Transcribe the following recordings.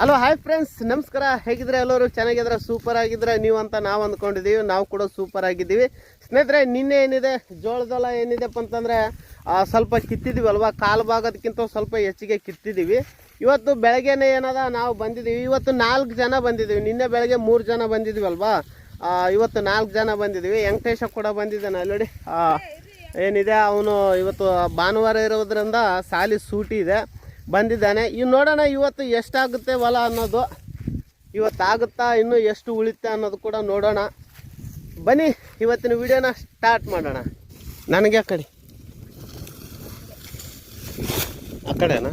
Hello hi friends ನಮಸ್ಕಾರ. ಹೇಗಿದ್ರೆ ಎಲ್ಲರೂ? ಚೆನ್ನಾಗಿದ್ರೆ ಸೂಪರ್ ಆಗಿದ್ರೆ ನೀವು ಅಂತ ನಾವು ಅಂದ್ಕೊಂಡಿದ್ದೀವಿ. ನಾವು ಕೂಡ ಸೂಪರ್ ಆಗಿದ್ದೀವಿ. ಸ್ನೇಹಿತರೆ, ನಿನ್ನೆ ಏನಿದೆ? ಜೋಳದೊಳ ಏನಿದೆಪ್ಪ ಅಂತಂದರೆ ಸ್ವಲ್ಪ ಕಿತ್ತಿದ್ದೀವಿ ಅಲ್ವಾ? ಕಾಲು ಭಾಗದಕ್ಕಿಂತ ಸ್ವಲ್ಪ ಹೆಚ್ಚಿಗೆ ಕಿತ್ತಿದ್ದೀವಿ. ಇವತ್ತು ಬೆಳಗ್ಗೆನೇ ಏನದ? ನಾವು ಬಂದಿದ್ದೀವಿ. ಇವತ್ತು ನಾಲ್ಕು ಜನ ಬಂದಿದ್ದೀವಿ. ನಿನ್ನೆ ಬೆಳಗ್ಗೆ ಮೂರು ಜನ ಬಂದಿದ್ದೀವಿ ಅಲ್ವಾ? ಇವತ್ತು ನಾಲ್ಕು ಜನ ಬಂದಿದ್ದೀವಿ. ವೆಂಕಟೇಶ ಕೂಡ ಬಂದಿದ್ದಾನೆ ಅಲ್ಲಿ ಏನಿದೆ? ಅವನು ಇವತ್ತು ಭಾನುವಾರ ಇರೋದ್ರಿಂದ ಸಾಲಿ ಸೂಟಿ ಇದೆ. ಬಂದಿದ್ದಾನೆ. ಇವು ನೋಡೋಣ ಇವತ್ತು ಎಷ್ಟಾಗುತ್ತೆ ಹೊಲ ಅನ್ನೋದು. ಇವತ್ತಾಗುತ್ತಾ, ಇನ್ನೂ ಎಷ್ಟು ಉಳಿತೆ ಅನ್ನೋದು ಕೂಡ ನೋಡೋಣ. ಬನ್ನಿ, ಇವತ್ತಿನ ವಿಡಿಯೋನ ಸ್ಟಾರ್ಟ್ ಮಾಡೋಣ. ನನಗೆ ಆ ಕಡೆ. ಆ ಕಡೆನಾ?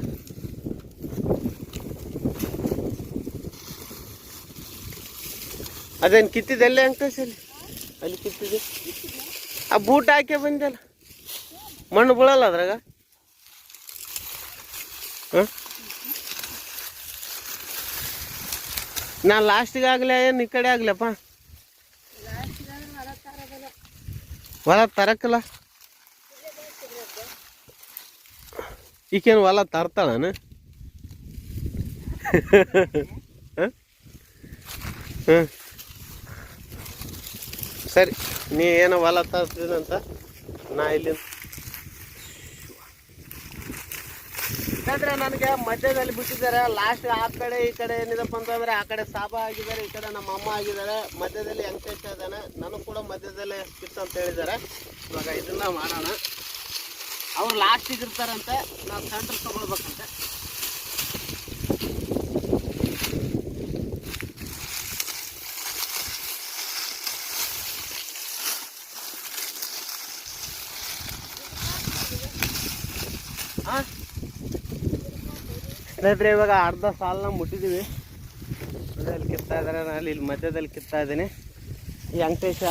ಅದೇನು ಕಿತ್ತಿದೆ ಅಲ್ಲೇ ಅಂಕೇಶ್ ಅಲ್ಲಿ? ಅಲ್ಲಿ ಕಿತ್ತಿದೆ. ಆ ಬೂಟ್ ಹಾಕಿ ಬಂದಲ್ಲ ಮಣ್ಣು ಬೀಳಲ್ಲ ಅದ್ರಾಗ? ನಾ ಲಾಸ್ಟಿಗೆ ಆಗಲೇ, ಏನು ಈ ಕಡೆ ಆಗ್ಲಪ್ಪ? ಹೊಲ ತರಕಲ್ಲ? ಈಕೇನು ಹೊಲ ತರ್ತಾಳನ? ಹಾಂ? ಹಾಂ? ಸರಿ, ನೀ ಏನೋ ಹೊಲ ತರ್ತೀನಂತ ನಾ ಇಲ್ಲಿ ಯಾಕಂದ್ರೆ ನನಗೆ ಮಧ್ಯದಲ್ಲಿ ಬಿಟ್ಟಿದ್ದಾರೆ. ಲಾಸ್ಟ್ ಆ ಕಡೆ ಈ ಕಡೆ ಏನಿದಪ್ಪ ಅಂತಂದ್ರೆ ಆ ಕಡೆ ಸಾಬ ಆಗಿದ್ದಾರೆ, ಈ ಕಡೆ ನಮ್ಮ ಅಮ್ಮ ಆಗಿದ್ದಾರೆ. ಮಧ್ಯದಲ್ಲಿ ವೆಂಕಟೇಶ ಇದ್ದಾನೆ. ನನಗೆ ಕೂಡ ಮಧ್ಯದಲ್ಲೇ ಸ್ಕಿಪ್ಸ್ ಅಂತ ಹೇಳಿದ್ದಾರೆ. ಇವಾಗ ಇದನ್ನ ಮಾಡೋಣ. ಅವ್ರು ಲಾಸ್ಟಿಗೆ ಇರ್ತಾರಂತೆ ನಾವು ಸೆಂಟರ್ ತಗೊಳ್ಬೇಕಂತೆ. ಹಾಂ ಸ್ನೇಹಿತರೆ, ಇವಾಗ ಅರ್ಧ ಸಾಲನ್ನ ಮುಟ್ಟಿದ್ದೀವಿ ಅಲ್ಲಿ ಕಿತ್ತಾ ಇದ್ದಾರೆ ನಾನು ಇಲ್ಲಿ ಮಧ್ಯದಲ್ಲಿ ಕಿತ್ತಾ ಇದ್ದೀನಿ. ಈ ವೆಂಕಟೇಶ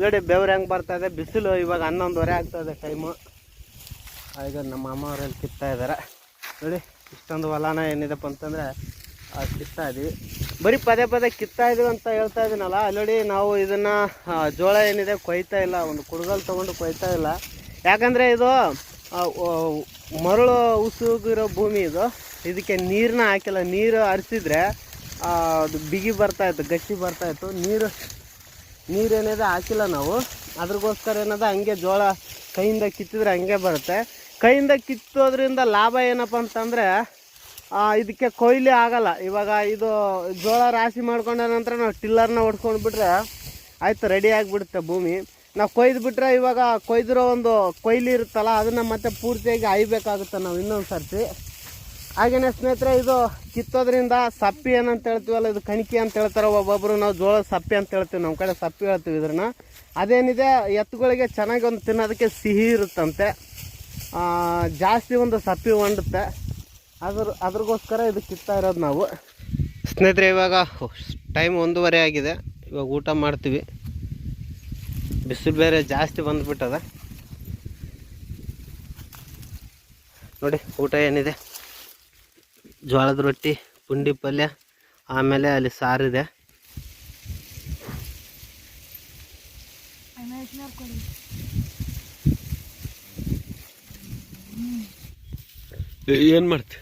ನೋಡಿ, ಬೆವ್ರು ಹೆಂಗೆ ಬರ್ತಾ ಇದೆ. ಬಿಸಿಲು ಇವಾಗ ಹನ್ನೊಂದುವರೆ ಆಗ್ತಾ ಇದೆ ಟೈಮು ಈಗ ನಮ್ಮ ಅಮ್ಮ ಅವರಲ್ಲಿ ಕಿತ್ತಾ ಇದ್ದಾರೆ ನೋಡಿ, ಇಷ್ಟೊಂದು ಹೊಲನ ಏನಿದೆಪ್ಪ ಅಂತಂದರೆ ಕಿತ್ತಾ ಇದ್ದೀವಿ ಬರೀ ಪದೇ ಪದೇ ಕಿತ್ತಾ ಇದೀವಿ ಅಂತ ಹೇಳ್ತಾ ಇದ್ದೀನಲ್ಲ ಆಲ್ರೆಡಿ ನಾವು ಇದನ್ನು ಜೋಳ ಏನಿದೆ ಕೊಯ್ತಾ ಇಲ್ಲ. ಒಂದು ಕುಡ್ಗಲ್ ತೊಗೊಂಡು ಕೊಯ್ತಾ ಇಲ್ಲ. ಯಾಕಂದರೆ ಇದು ಮರಳು ಉಸುಗಿರೋ ಭೂಮಿ ಇದು. ಇದಕ್ಕೆ ನೀರನ್ನ ಹಾಕಿಲ್ಲ, ನೀರು ಹರಿಸಿದ್ರೆ ಅದು ಬಿಗಿ ಬರ್ತಾಯಿತ್ತು ಗಟ್ಟಿ ಬರ್ತಾಯಿತ್ತು ನೀರು ನೀರೇನಿದೆ ಹಾಕಿಲ್ಲ ನಾವು. ಅದ್ರಗೋಸ್ಕರ ಏನದ, ಹಂಗೆ ಜೋಳ ಕೈಯಿಂದ ಕಿತ್ತಿದ್ರೆ ಹಂಗೆ ಬರುತ್ತೆ. ಕೈಯಿಂದ ಕಿತ್ತೋದ್ರಿಂದ ಲಾಭ ಏನಪ್ಪ ಅಂತಂದರೆ ಇದಕ್ಕೆ ಕೊಯ್ಲಿ ಆಗಲ್ಲ. ಇವಾಗ ಇದು ಜೋಳ ರಾಶಿ ಮಾಡ್ಕೊಂಡ ನಂತರ ನಾವು ಟಿಲ್ಲರ್ನ ಹೊಡ್ಕೊಂಡ್ಬಿಟ್ರೆ ಆಯಿತು ರೆಡಿ ಆಗಿಬಿಡುತ್ತೆ ಭೂಮಿ. ನಾವು ಕೊಯ್ದು ಬಿಟ್ರೆ ಇವಾಗ ಕೊಯ್ದಿರೋ ಒಂದು ಕೊಯ್ಲಿ ಇರುತ್ತಲ್ಲ, ಅದನ್ನು ಮತ್ತೆ ಪೂರ್ತಿಯಾಗಿ ಆಯ್ಬೇಕಾಗುತ್ತೆ ನಾವು ಇನ್ನೊಂದು ಸರ್ತಿ ಹಾಗೇನೆ ಸ್ನೇಹಿತರೆ, ಇದು ಕಿತ್ತೋದ್ರಿಂದ ಸಪ್ಪಿ ಏನಂತ ಹೇಳ್ತೀವಲ್ಲ, ಇದು ಕಣಿಕೆ ಅಂತ ಹೇಳ್ತಾರೆ ಒಬ್ಬೊಬ್ಬರು ನಾವು ಜೋಳ ಸಪ್ಪೆ ಅಂತ ಹೇಳ್ತೀವಿ ನಮ್ಮ ಕಡೆ ಸಪ್ಪಿ ಹೇಳ್ತೀವಿ ಇದ್ರನ್ನ. ಅದೇನಿದೆ, ಎತ್ತುಗಳಿಗೆ ಚೆನ್ನಾಗಿ ಒಂದು ತಿನ್ನೋದಕ್ಕೆ ಸಿಹಿ ಇರುತ್ತಂತೆ. ಜಾಸ್ತಿ ಒಂದು ಸಪ್ಪಿ ಹೊಂಡುತ್ತೆ ಅದ್ರ, ಅದ್ರಗೋಸ್ಕರ ಇದು ಕಿತ್ತಾ ಇರೋದು ನಾವು. ಸ್ನೇಹಿತರೆ, ಇವಾಗ ಟೈಮ್ ಒಂದೂವರೆ ಆಗಿದೆ. ಇವಾಗ ಊಟ ಮಾಡ್ತೀವಿ. ಬಿಸಿಲು ಬೇರೆ ಜಾಸ್ತಿ ಬಂದ್ಬಿಟ್ಟದ. ನೋಡಿ, ಊಟ ಏನಿದೆ? ಜೋಳದ ರೊಟ್ಟಿ, ಪುಂಡಿ ಪಲ್ಯ, ಆಮೇಲೆ ಅಲ್ಲಿ ಸಾರಿದೆ. ಏನು ಮಾಡ್ತಿ?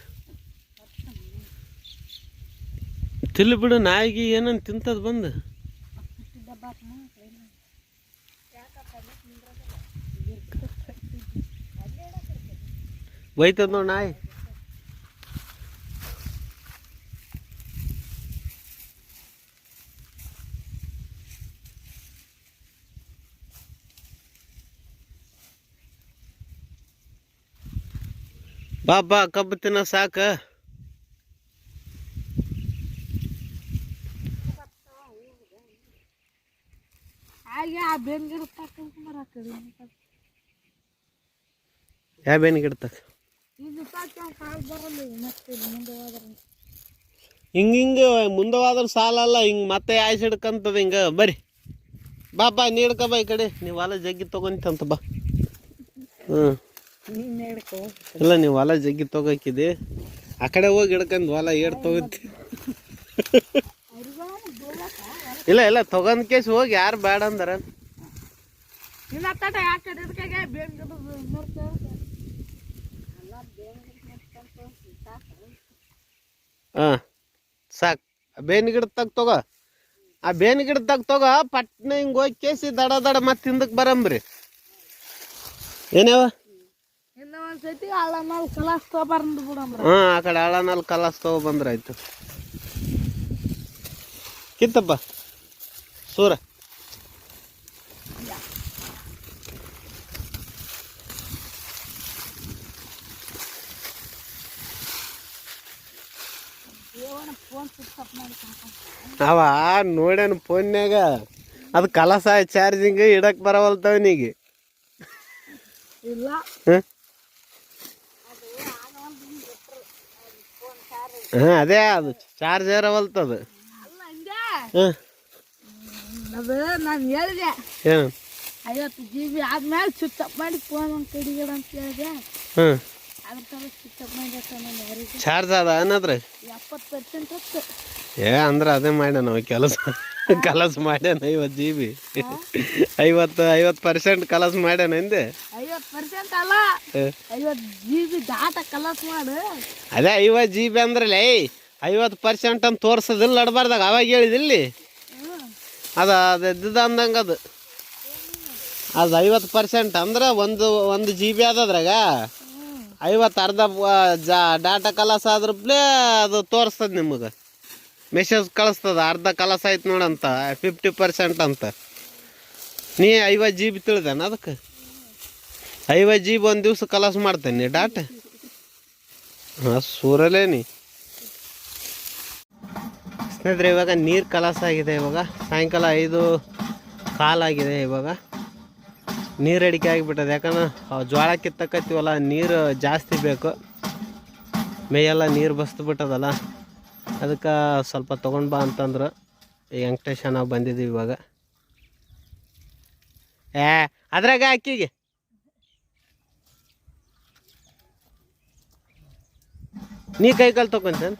ತಿಳಿಬಿಡು ಬಿಡು, ನಾಯಿಗೆ ಏನನ್ ತಿಂತದ ಬಂದು. ಬೈತದ ನೋಡಿ ನಾಯಿ ಬಾ ಬಾ ಕಬ್ಬು ತಿನ್ನ ಸಾಕ ಹಾಗೆ ಯಾ ಬೇನ್ ಗಿಡ ತಕೊಂಡ್ಬರ ಹಿಂಗೆ ಇದು ಮುಂದೆ ಹೋದ್ರೆ ಹಿಂಗೆ ಹಿಂಗೆ ಮುಂದವಾದ್ರ ಸಾಲಲ್ಲ ಹಿಂಗೆ ಮತ್ತೆ ಆಯ್ಸಿ ಹಿಡ್ಕಂತದ ಹಿಂಗೆ. ಬರ್ರಿ ಬಾ ಬಾ ನೀಡ್ಕ ಬಾ ಈ ಕಡೆ. ನೀವು ಹೊಲ ಜಗ್ಗಿ ತೊಗೊಂತಂತ ಬಾ. ಹ್ಞೂ ಇಲ್ಲ ನೀವು ಹೊಲ ಜಗ್ಗಿ ತೊಗೋಕಿದಿ. ಆ ಕಡೆ ಹೋಗಿ ಹಿಡ್ಕಂದು ಹೊಲ ಏಡ್ ತೊಗೊಂತಿ. ಇಲ್ಲ ಇಲ್ಲ ತೊಗೊಂಡ್ ಕೇಸ್ ಹೋಗಿ ಯಾರು ಬೇಡ ಅಂದಾರ ಇಲ್ಲ ತಟ ಆ ಕಡೆ ಇದಕ್ಕೆ ಬೇನ್ ಗಿಡ ನೋಡ್ತೇವೆ ಹಾಂ ಸಾಕು. ಬೇವಿನ ಗಿಡ ತಗ್ ತಗೋ. ಆ ಬೇವಿನ ಗಿಡ ತಗ್ ತಗೋ ಪಟ್ನ ಹಿಂಗೆ ಹೋಗಿ ಕೇಸಿ ದಡ ದಡ ಮತ್ತೆ ಹಿಂದಕ್ಕೆ ಬರಂಬ್ರಿ. ಏನೇವ ಹಾ ಆ ಕಡೆ ಆಳನಲ್ಲಿ ಕಲಾಸ್ ತಗೋ ಬಂದ್ರಾಯ್ತು. ಕಿತ್ತಪ್ಪ. ಸೂರ ದೇವನ ಫೋನ್ ಸ್ವಿಚ್ ಆಫ್ ಮಾಡಿ ಕರ್ಕೊಂಡ್ ಅವ ನೋಡ್ಯಾನ ಫೋನ್ಯಾಗ ಅದು ಕಲಸ ಚಾರ್ಜಿಂಗ್ ಇಡಕ್ ಬರವಲ್ತವನಿಗೆ ಹಾಂ? ಅದೇ ಅದು ಚಾರ್ಜ್ ಇರವಲ್ತದು ಅಲ್ಲ ಹಿಂದೆ ಅದು ನಾನು ಹೇಳಿದೆ. ಐವತ್ತು ಜಿ ಬಿ ಆದ್ಮೇಲೆ ಸ್ವಿಚ್ ಮಾಡಿ ಫೋನ್ ಒಂದು ಕಡಿಗಿಡ ಅಂತ ಹೇಳಿದೆ. ಹ್ಮ್ ಚಾರ್ಜ್ ಅದ ಹತ್ತು. ಏ ಅಂದ್ರೆ ಅದೇ ಮಾಡ್ಯಾನ ಕೆಲಸ. ಕಲಸ್ ಮಾಡ್ಯಾನ ಐವತ್ತು ಜಿ ಬಿ ಐವತ್ತು ಐವತ್ತು ಪರ್ಸೆಂಟ್ ಕಲಸ್ ಮಾಡ್ಯಾನ ಹಿಂದೆ. ಅದೇ ಐವತ್ತು ಜಿ ಬಿ ಅಂದ್ರಲ್ಲ ಐವತ್ ಐವತ್ತು ಪರ್ಸೆಂಟ್ ಅಂತ ತೋರ್ಸೋದಿಲ್ಲ ನಡ್ಬಾರ್ದಾಗ ಅವಾಗ ಹೇಳಿದಿಲ್ಲಿ ಅದ ಅದು ಅಂದಂಗೆ ಅದು. ಅದು ಐವತ್ತು ಪರ್ಸೆಂಟ್ ಅಂದ್ರೆ ಒಂದು ಒಂದು ಜಿ ಬಿ ಅದ್ರಾಗ. ಐವತ್ತು ಅರ್ಧ ಜಾ, ಡಾಟಾ ಕಲಸ ಆದ್ರ ಪ್ಲೇ ಅದು ತೋರಿಸ್ತದೆ ನಿಮಗೆ. ಮೆಸೇಜ್ ಕಳಿಸ್ತದೆ, ಅರ್ಧ ಕಲಸ ಆಯ್ತು ನೋಡಂತ ಫಿಫ್ಟಿ ಪರ್ಸೆಂಟ್ ಅಂತ. ನೀ ಐವತ್ತು ಜಿ ಬಿ ತಿಳಿದೇನ ಅದಕ್ಕೆ? ಐವತ್ತು ಜಿ ಬಿ ಒಂದು ದಿವ್ಸ ಕಲಸ ಮಾಡ್ತೇನೆ ಡಾಟಾ? ಹಾಂ, ಸೂರಲೇ ನೀ. ಸ್ನೇಹಿತರೆ, ಇವಾಗ ನೀರು ಕಲಸ ಆಗಿದೆ ಇವಾಗ. ಸಾಯಂಕಾಲ ಐದು ಕಾಲಾಗಿದೆ ಇವಾಗ. ನೀರು ಅಡಿಕೆ ಆಗಿಬಿಟ್ಟದೆ. ಯಾಕಂದ್ರೆ ಜೋಳ ಕಿತ್ತಕತ್ತೀವಲ್ಲ, ನೀರು ಜಾಸ್ತಿ ಬೇಕು. ಮೇಯೆಲ್ಲ ನೀರು ಬಸ್ದು ಬಿಟ್ಟದಲ್ಲ ಅದಕ್ಕೆ ಸ್ವಲ್ಪ ತೊಗೊಂಡು ಬಾ ಅಂತಂದ್ರೆ. ಈ ವೆಂಕಟೇಶ ನಾವು ಬಂದಿದ್ದೀವಿ ಇವಾಗ. ಏ, ಅದ್ರಾಗ ಅಕ್ಕಿಗೆ. ನೀ ಕೈ ಕಾಲು ತಗೊಂತೇನೆ?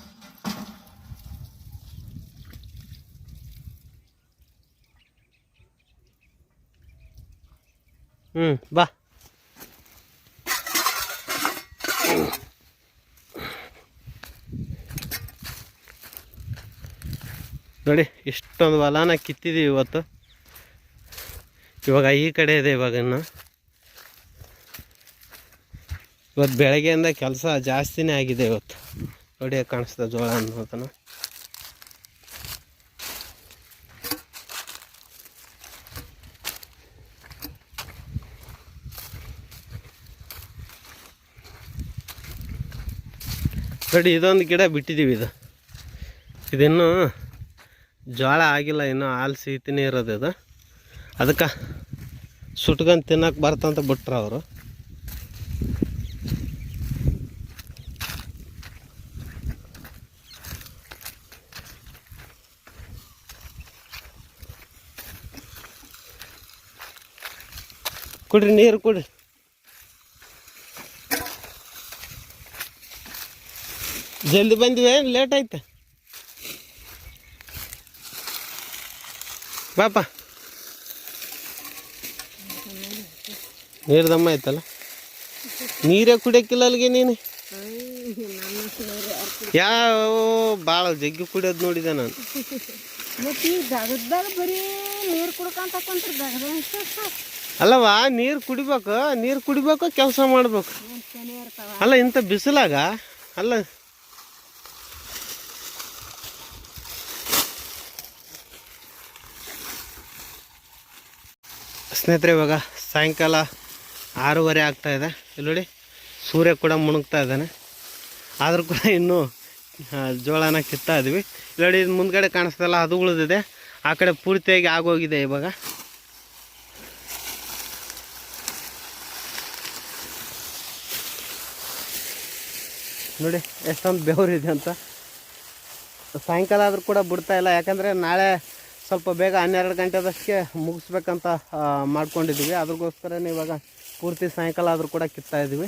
ಹ್ಞೂ ಬಾ. ನೋಡಿ, ಇಷ್ಟೊಂದು ಹೊಲನ ಕಿತ್ತಿದೀವಿ ಇವತ್ತು. ಇವಾಗ ಈ ಕಡೆ ಇದೆ ಇವಾಗ ಇವತ್ತು ಬೆಳಗ್ಗೆಯಿಂದ ಕೆಲಸ ಜಾಸ್ತಿನೇ ಆಗಿದೆ ಇವತ್ತು. ನೋಡಿ ಕಾಣಿಸ್ತದೆ ಜೋಳ ಅನ್ನೋದನ್ನು. ನೋಡಿ ಇದೊಂದು ಗಿಡ ಬಿಟ್ಟಿದ್ದೀವಿ ಇದು. ಇದಿನ್ನೂ ಜೋಳ ಆಗಿಲ್ಲ, ಇನ್ನೂ ಹಾಲು ಸಿಹಿತಿನೇ ಇರೋದು ಇದು. ಅದಕ್ಕೆ ಸುಟ್ಕೊಂಡು ತಿನ್ನಕ್ಕೆ ಬರ್ತಂತ ಬಿಟ್ರು ಅವರು. ಕುಡ್ರಿ, ನೀರು ಕುಡ್ರಿ. ಜಲ್ದಿ ಬಂದಿವೆ ಲೇಟ್ ಆಯ್ತ? ಬಾಪ. ನೀರು ದಮ್ಮ ಆಯ್ತಲ್ಲ? ನೀರೇ ಕುಡಿಯಕ್ಕಿಲ್ಲ ಅಲ್ಲಿಗೆ ನೀನು? ಯಾವ ಭಾಳ ಜಗ್ಗಿ ಕುಡಿಯೋದು ನೋಡಿದೆ ನಾನು. ಅಲ್ಲವಾ ನೀರು ಕುಡಿಬೇಕು ನೀರು ಕುಡಿಬೇಕು ಕೆಲಸ ಮಾಡ್ಬೇಕು. ಅಲ್ಲ ಇಂಥ ಬಿಸಿಲಾಗ? ಅಲ್ಲ ಸ್ನೇಹಿತರೆ, ಇವಾಗ ಸಾಯಂಕಾಲ ಆರೂವರೆ ಆಗ್ತಾ ಇದೆ. ಇಲ್ಲಿ ನೋಡಿ, ಸೂರ್ಯ ಕೂಡ ಮುಣುಗ್ತಾ ಇದ್ದಾನೆ. ಆದರೂ ಕೂಡ ಇನ್ನೂ ಜೋಳನ ಕಿತ್ತಾ ಇದ್ವಿ. ಇಲ್ಲಿ ನೋಡಿ, ಇದು ಮುಂದ್ಗಡೆ ಕಾಣಿಸ್ತಲ್ಲ ಅದು ಉಳಿದಿದೆ. ಆ ಕಡೆ ಪೂರ್ತಿಯಾಗಿ ಆಗೋಗಿದೆ ಇವಾಗ. ನೋಡಿ, ಎಷ್ಟೊಂದು ಬೆವರಿದೆ ಅಂತ. ಸಾಯಂಕಾಲ ಆದರೂ ಕೂಡ ಬಿಡ್ತಾ ಇಲ್ಲ. ಯಾಕಂದರೆ ನಾಳೆ ಸ್ವಲ್ಪ ಬೇಗ ಹನ್ನೆರಡು ಗಂಟೆದಷ್ಟಕ್ಕೆ ಮುಗಿಸ್ಬೇಕಂತ ಮಾಡ್ಕೊಂಡಿದ್ದೀವಿ. ಅದಕ್ಕೋಸ್ಕರನೇ ಇವಾಗ ಪೂರ್ತಿ ಸಾಯಂಕಾಲ ಆದರೂ ಕೂಡ ಕಿತ್ತಾ ಇದ್ದೀವಿ.